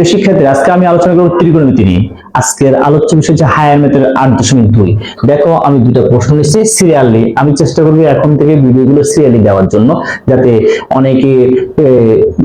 প্রিয় শিক্ষার্থী আজকে আমি আলোচনা করব ত্রিকোণমিতি নিয়ে আজকের আলোচ্য বিষয় হচ্ছে হায়ার আট দশমিক দুই। দেখো, আমি দুটো প্রশ্ন নিচ্ছি সিরিয়ালি। আমি চেষ্টা করব এখন থেকে ভিডিওগুলো সিরিয়ালি দেওয়ার জন্য, যাতে অনেকে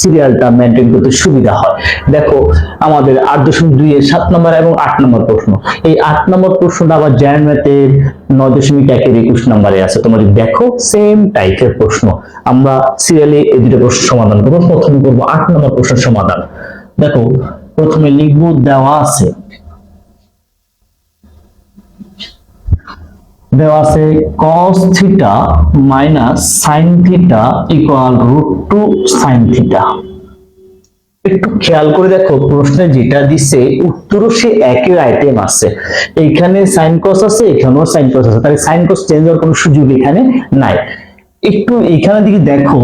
সিরিয়ালটা মেনটেন করতে সুবিধা হয়। দেখো, আমাদের আট দশমিক দুই এর সাত নম্বর এবং আট নম্বর প্রশ্ন। এই আট নম্বর প্রশ্নটা আবার জায়ান ম্যাথের নয় দশমিক একের একুশ নম্বরে আছে। তোমরা দেখো সেম টাইপের প্রশ্ন। আমরা সিরিয়ালি এই দুটো প্রশ্ন সমাধান করব। প্রথমে করব আট নম্বর প্রশ্নের সমাধান। দেখো, প্রথমে লিখব দেওয়া আছে। দেওয়া আছে cos theta minus sin theta equal root two sin theta একটু খেয়াল করে দেখো, প্রশ্নে যেটা দিছে, উত্তরও সে একই আইটেম আছে। এইখানে সাইন কস আছে, এখানেও সাইন কস আছে। তাহলে সাইন কস চেঞ্জ হওয়ার কোনো সুযোগ এখানে নাই। একটু এখানে দিকে দেখো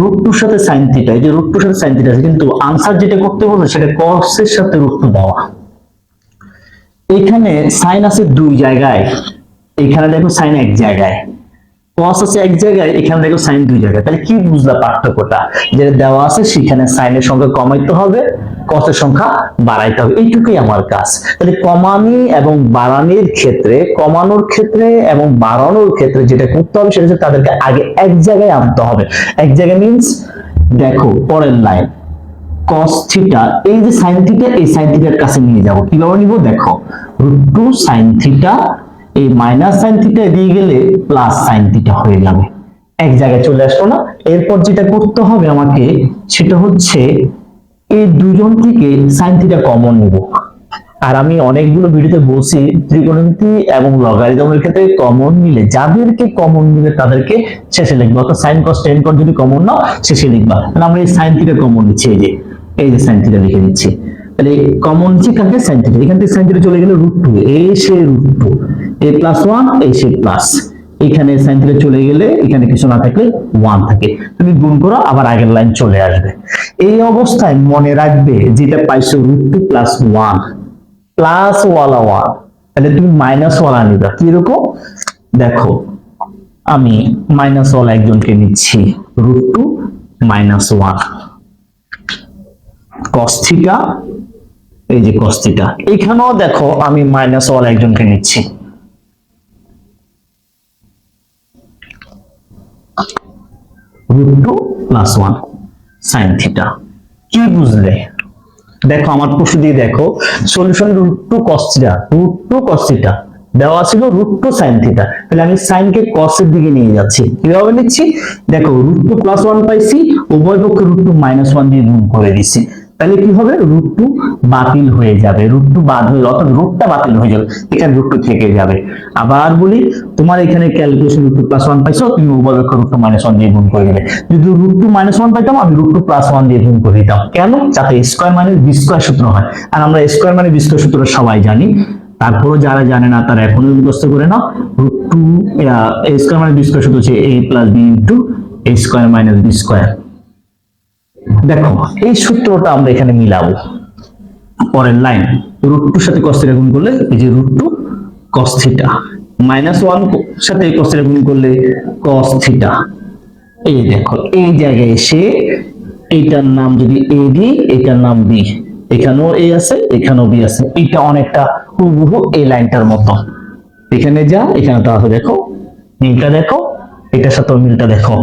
রুট টুর সাথে সাইন থিটা এই যে রুট টুর সাথে সাইন থিটা আছে, কিন্তু আনসার যেটা করতে বলছে সেটা এর সাথে রুট টু দেওয়া। এখানে সাইন আছে দুই জায়গায়, এখানে দেখো সাইন এক জায়গায়। Cos আছে এক জায়গায়, এখানে দেখো সাইন দুই জায়গায়। তাহলে কি বুঝলা পার্থক্যটা? যেটা দেওয়া আছে, সেখানে সাইনের সংখ্যা কমাইতে হবে এর সংখ্যা বাড়াইতে হবে। এইটুকুই আমার কাজ। তাহলে কমানি এবং বাড়ানির ক্ষেত্রে, কমানোর ক্ষেত্রে এবং বাড়ানোর ক্ষেত্রে যেটা করতে হবে, সেটা হচ্ছে তাদেরকে আগে এক জায়গায় আনতে হবে। এক জায়গায় মিন্স দেখো, পরের লাইন cos থিটা এই যে sin থিটা এই sin থিটার কাছে নিয়ে যাব। কীভাবে নিব? দেখো রুট টু sin থিটা এই মাইনাস sin থিটা দিয়ে গেলে প্লাস sin থিটা হয়ে যাবে। এক জায়গায় চলে আসলো না। এরপর যেটা করতে হবে আমাকে, সেটা হচ্ছে এই দুজন থেকে sin থিটা কমন নিব। আর আমি অনেকগুলো ভিডিওতে বলছি, ত্রিকোণমিতি এবং লগারিদমের ক্ষেত্রে কমন নিলে, যাদেরকে কমন নিলে তাদেরকে শেষে লিখব। অর্থাৎ সাইন কস টেন কর যদি কমন নাও, শেষে লিখবা। তাহলে আমরা এই সাইন থিটা কমন নিচ্ছি, এই যে এই যে সাইন থিটা লিখে দিচ্ছি তাহলে কমন নিচ্ছি কাকে সাইন থিটা এখান থেকে সাইন থিটা চলে গেলে রুট টু এই সে root two A plus one এই সে প্লাস এখানে সাইন চলে গেলে এখানে কিছু না থাকলে ওয়ান থাকে। তুমি গুণ করো, আবার আগের লাইন চলে আসবে। এই অবস্থায় মনে রাখবে যেটা পাইছো root two plus one plus ওয়ালা ওয়ান তাহলে তুমি মাইনাস ওয়ালা নিবা। কীরকম? দেখো, আমি মাইনাস ওয়ালা একজনকে নিচ্ছি root two minus one cos theta এই যে কস্থিটা এখানেও দেখো, আমি মাইনাস ওয়ালা একজনকে নিচ্ছি। Root two plus one sine theta কি বুঝলে? দেখো, আমার প্রশ্ন দিয়ে দেখো solution root two cos theta root two cos theta দেওয়া ছিল রুট টু সাইন থিটা তাহলে আমি সাইনকে কসের দিকে নিয়ে যাচ্ছি। কীভাবে নিচ্ছি? দেখো রুট টু প্লাস ওয়ান পাইছি, উভয় পক্ষে রুট টু মাইনাস ওয়ান দিয়ে গুণ করে দিচ্ছি। তাহলে কি হবে? রুট টু বাতিল হয়ে যাবে। রুট টু বাদ হয়ে, অর্থাৎ রুটটা বাতিল হয়ে যাবে। এখানে রুট টু থেকে যাবে। আবার বলি, তোমার এখানে calculation root two plus one পাইছো, তুমি উভয় পক্ষে রুট টু মাইনাস ওয়ান দিয়ে গুণ করে দেবে যদি রুট টু মাইনাস ওয়ান পাইতাম, আমি রুট টু প্লাস ওয়ান দিয়ে গুণ করে দিতাম। কেন? যাতে স্কোয়ার মাইনাস বি স্কোয়ার সূত্র হয়। আর আমরা স্কোয়ার মানে বি স্কোয়ার সূত্র সবাই জানি। তারপরও যারা জানে না, তারা এখনও মুখস্থ করে নাও। রুট টু স্কোয়ার মানে বি স্কোয়ার সূত্র হচ্ছে A plus B into A square minus B square দেখো, এই সূত্রটা আমরা এখানে মিলাবো। পরের লাইন রুট টুর সাথে কস থিটা গুণ করলে, এই যে root two cos theta minus one সাথে কস থিটা গুণ করলে কস থিটা এই দেখো, এই জায়গায় এসে এইটার নাম যদি এ দিই, এটার নাম বি এখানেও এ আছে, এখানেও বি আছে। এটা অনেকটা হুবহু এই লাইনটার মতো। এখানে যা, এখানে তাহলে দেখো। মিলটা দেখো, এটার সাথে মিলটা দেখো।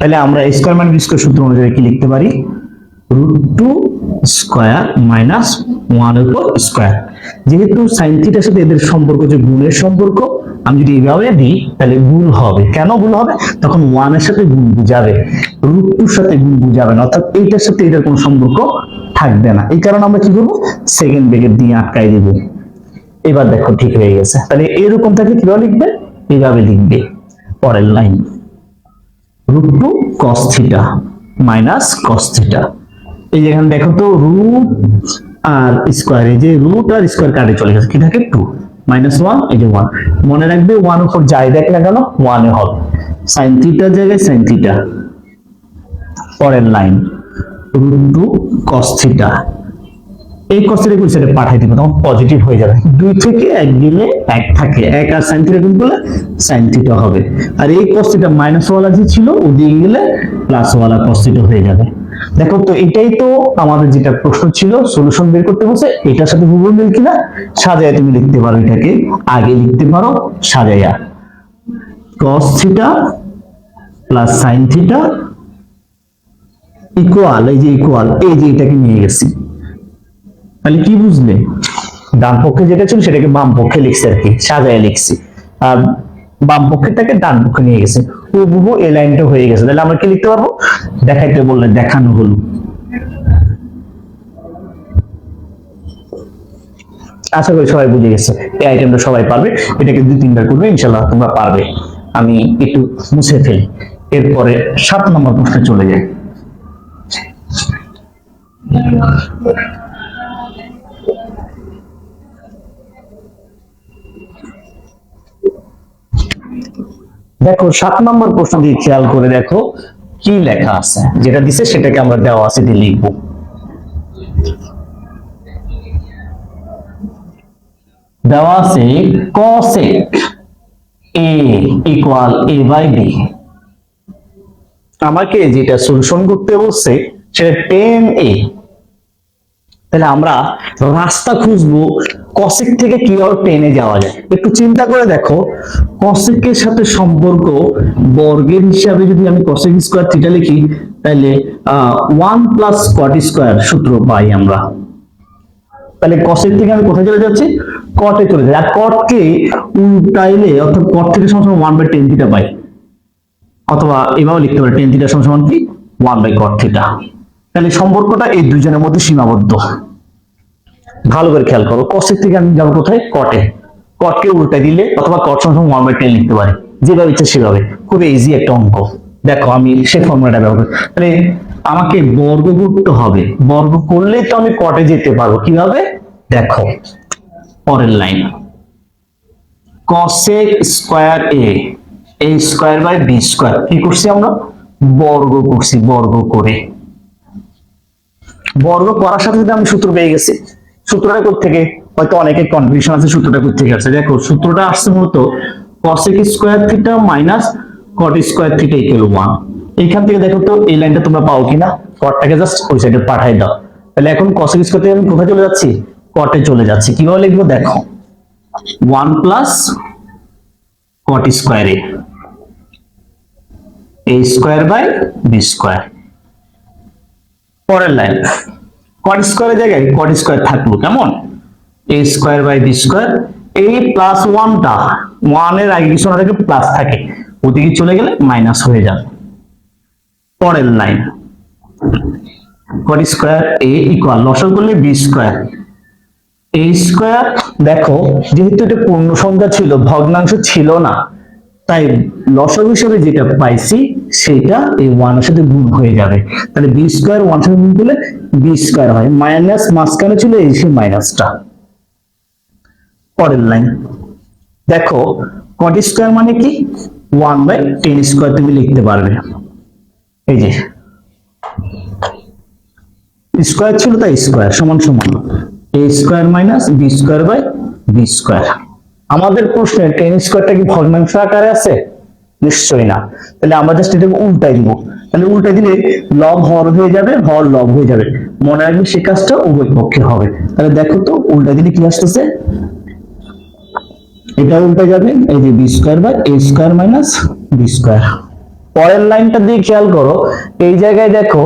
তাহলে আমরা স্কোয়ার মানে স্কোয়ার সূত্র অনুযায়ী কি লিখতে পারি? Root two square minus one উপর স্কোয়ার যেহেতু সাইন থিটার সাথে এদের সম্পর্ক যে গুণের সম্পর্ক, আমি যদি এইভাবে দিই, তাহলে গুণ হবে। কেন গুণ হবে? তখন ওয়ানের সাথে গুণ বুঝাবে। রুট টুর সাথে গুণ বুঝাবে না, অর্থাৎ এইটার সাথে এটার কোনো সম্পর্ক থাকবে না। এই কারণে আমরা কি করব? সেকেন্ড ব্রেকেট দিয়ে আটকাই দিব। এবার দেখো ঠিক হয়ে গেছে। তাহলে এরকম থাকে কীভাবে লিখবে? এইভাবে লিখবে। পরের line root two cos minus cos এই যেখানে দেখো তো রুট আর স্কোয়ার, এই যে রুট আর স্কোয়ার কাটে চলে গেছে, কি থাকে? টু মাইনাস ওয়ান এই যে ওয়ান মনে রাখবে ওয়ান উপর যাই দেখ না কেন ওয়ানে হবে। সাইন থিটার জায়গায় সাইন থিটা পরের line root two cos theta এই কস্টের একুশ সেটা পাঠাই দিব, তখন পজিটিভ হয়ে যাবে। দুই থেকে এক দিলে এক থাকে, এক আর সাইন থিটা গুণ করলে সাইন থিটা হবে। আর এই কস্টিটা মাইনাস ওয়ালা যে ছিল ওদিকে গেলে প্লাস ওয়ালা কস্টিটা হয়ে যাবে। দেখো তো, এটাই তো আমাদের যেটা প্রশ্ন ছিল সলিউশন বের করতে বলছে, এটার সাথে হুবহু মিল কিনা? সাজাইয়া তুমি লিখতে পারো এটাকে, আগে লিখতে পারো সাজাইয়া cos theta plus sine theta equal এই যে ইকুয়াল এই যে এটাকে নিয়ে গেছি। তাহলে কি বুঝলে? ডান পক্ষে যেটা ছিল সেটাকে বাম পক্ষে লিখছে আর কি, সাজায় লিখছি। আর বাম পক্ষেরটাকে ডান পক্ষে নিয়ে গেছে। হুবহু এই লাইনটা হয়ে গেছে। তাহলে আমরা কি লিখতে পারব? দেখাইতে বললে দেখানো হলো। আশা করি সবাই বুঝে গেছে। এই আইটেমটা সবাই পারবে। এটাকে দুই তিনবার করবে ইনশাল্লাহ তোমরা পারবে। আমি একটু মুছে ফেলি। এরপরে সাত নম্বর প্রশ্নে চলে যাই। দেখো, সাত নম্বর প্রশ্ন দিয়ে খেয়াল করে দেখো কি লেখা আছে। যেটা দিছে সেটাকে আমরা দেওয়া আছে দিয়ে লিখব। দেওয়া আছে cosec a equal a by b আমাকে যেটা সলিউশন করতে বলছে সেটা টেন এ তাহলে আমরা রাস্তা খুঁজবো কসেক থেকে কীভাবে টেনে যাওয়া যায়। একটু চিন্তা করে দেখো কসেকের সাথে সম্পর্ক বর্গের হিসাবে যদি আমি কসেক স্কোয়ার থিটা লিখি, তাহলে ওয়ান প্লাস কট স্কোয়ার সূত্র পাই আমরা। তাহলে কসেক থেকে আমি কোথায় চলে যাচ্ছি? কটে চলে যাই। আর কটকে উল্টাইলে অর্থাৎ কট থেকে সমান ওয়ান বাই টেন থিটা পাই। অথবা এভাবে লিখতে পারি টেন থিটা সমান কি? ওয়ান বাই কট থিটা তাহলে সম্পর্কটা এই দুজনের মধ্যে সীমাবদ্ধ। ভালো করে খেয়াল করো কসেক থেকে আমি যাব কোথায়? কটে কটকে উল্টাই দিলে অথবা কট সমান ওয়ান বাই লিখতে পারি। যেভাবে ইচ্ছে সেভাবে। খুবই ইজি একটা অঙ্ক। দেখো আমি সেই ফর্মুলাটা ব্যবহার করি। তাহলে আমাকে বর্গ করতে হবে। বর্গ করলে তো আমি কটে যেতে পারব। কীভাবে? দেখো, পরের line cosec square A a square by B square কি করছি আমরা? বর্গ করছি, বর্গ করে। বর্গ করার সাথে সাথে আমি সূত্র পেয়ে গেছি। সূত্রটা কোথা থেকে হয়তো অনেকের কনফিউশন আছে, সূত্রটা কোথা থেকে আসছে। দেখো, সূত্রটা আসছে মূলত cosec square theta minus cot square theta equal 1 এইখান থেকে দেখো তো, এই লাইনটা তোমরা পাও কিনা? কটটাকে জাস্ট ওই সাইডে পাঠাই দাও। তাহলে এখন cosec স্কয়ার থেকে আমি কোথায় চলে যাচ্ছি? কটে চলে যাচ্ছি। কীভাবে লিখব? দেখো। 1 plus cot square a square by b square পরের লাইন। cot স্কয়ারের জায়গায় cot স্কয়ার থাকল কেমন? a square by b square. এই প্লাস ওয়ানটা ওয়ানের আগে কিছু না থাকে প্লাস থাকে। ওদিকে চলে গেলে মাইনাস হয়ে যাবে। পরের line. cot square a equal লসাগু করলে b স্কয়ার। a স্কয়ার, দেখো, যেহেতু এটা পূর্ণ সংখ্যা ছিল, ভগ্নাংশ ছিল না তাই লসক হিসেবে যেটা পাইছি, সেটা এই ওয়ানের সাথে গুণ হয়ে যাবে। তাহলে বি স্কোয়ার ওয়ান সাথে গুণ করলে বি স্কোয়ার হয়। মাইনাস মাঝখানে ছিল এই সে মাইনাসটা পরের লাইন দেখো কট স্কোয়ার মানে কি? ওয়ান বাই টেন স্কোয়ার তুমি লিখতে পারবে। এই যে। স্কোয়ার ছিল তাই স্কোয়ার সমান সমান। A square minus B square by B square আমাদের প্রশ্নে টেন স্কোয়ারটা কি ভগ্নাংশ আকারে আছে? নিশ্চয়ই না। তাহলে আমরা জাস্ট এটাকে উল্টাই দিব। তাহলে উল্টাই দিলে লব হর হয়ে যাবে, হর লব হয়ে যাবে। মনে রাখবে সে কাজটা উভয় পক্ষে হবে। তাহলে দেখো তো উল্টা দিলে কি আসতেছে? এটা উল্টে যাবে, এই যে B square by A square minus B square পরের লাইনটা দিয়ে খেয়াল করো, এই জায়গায় দেখো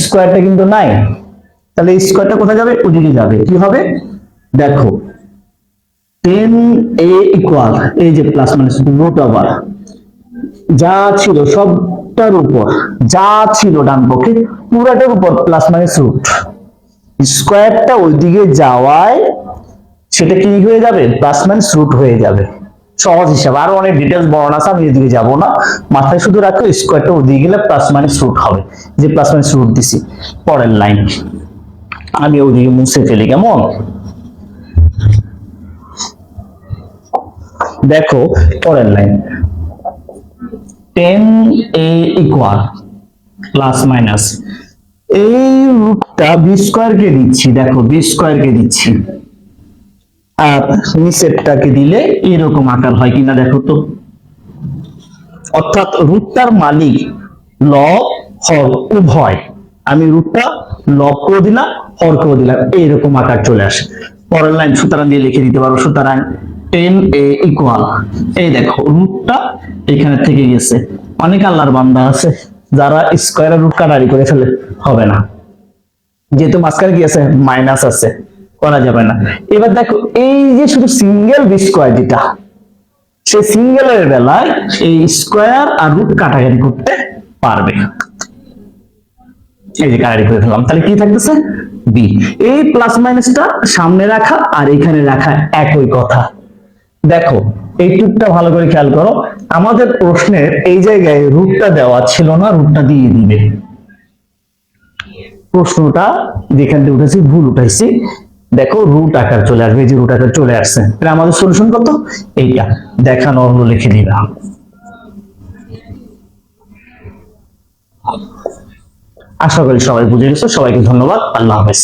স্কোয়ারটা কিন্তু নাই। তাহলে স্কোয়ারটা কোথায় যাবে? ওদিকে যাবে। কি হবে? দেখো টেন এ ইকুয়াল এই যে প্লাস মাইনাস রুট ওভার যা ছিল সবটার উপর, যা ছিল ডান পক্ষে, পুরাটার উপর প্লাস মাইনাস রুট স্কোয়ারটা যাওয়ায় সেটা কি হয়ে যাবে? প্লাস মাইনাস রুট হয়ে যাবে। সহজ হিসাব, আরও অনেক ডিটেলস বর্ণনা আছে, আমি এদিকে যাব না। মাথায় শুধু রাখো স্কোয়ারটা ওদিকে গেলে প্লাস মাইনাস রুট হবে, যে প্লাস মাইনাস রুট দিছি, পরের লাইন আমি ওদিকে মুছে ফেলি, কেমন? দেখো, পরের line tan A equal plus minus এই রূপটা বি স্কোয়ার কে দিচ্ছি, দেখো বি স্কোয়ার কে দিচ্ছি। আর দিলে এরকম আকার হয় কিনা দেখো তো। অর্থাৎ রুটটার মালিক ল হর উভয়। আমি রুটটা লব করে দিলাম, হর করে দিলাম, এইরকম আকার চলে আসে। পরের লাইন সুতরাং দিয়ে লিখে দিতে পারব সুতরাং টেন এ ইকুয়াল এই দেখো রুটটা এখানে থেকে গেছে। অনেক আল্লাহর বান্দা আছে, যারা স্কোয়ারের রুট কাটারি করে ফেলে, হবে না। যেহেতু মাঝখানে কি আছে? মাইনাস আছে, করা যাবে না। এবার দেখো, এই যে শুধু সিঙ্গেল স্কোয়ার যেটা সেই সিঙ্গেলের বেলায় এই স্কোয়ার আর রুট কাটাকাটি করতে পারবে। এই যে কাটাকাটি করে ফেললাম, তাহলে কি থাকতেছে? বি এই প্লাস মাইনাসটা সামনে রাখা আর এখানে রাখা একই কথা। দেখো, এই টুকটা ভালো করে খেয়াল করো। আমাদের প্রশ্নের এই জায়গায় রুটটা দেওয়া ছিল না রুটটা দিয়ে দিবে। প্রশ্নটা যেখান থেকে উঠেছি, ভুল উঠাইছি। দেখো রুট আকার চলে আসবে যে রুট আকার চলে আসছে। তাহলে আমাদের সলিউশন কত? এইটা। দেখানো হলো, লিখে দিলাম আশা করি সবাই বুঝে গেছো। সবাইকে ধন্যবাদ। আল্লাহ হাফেজ।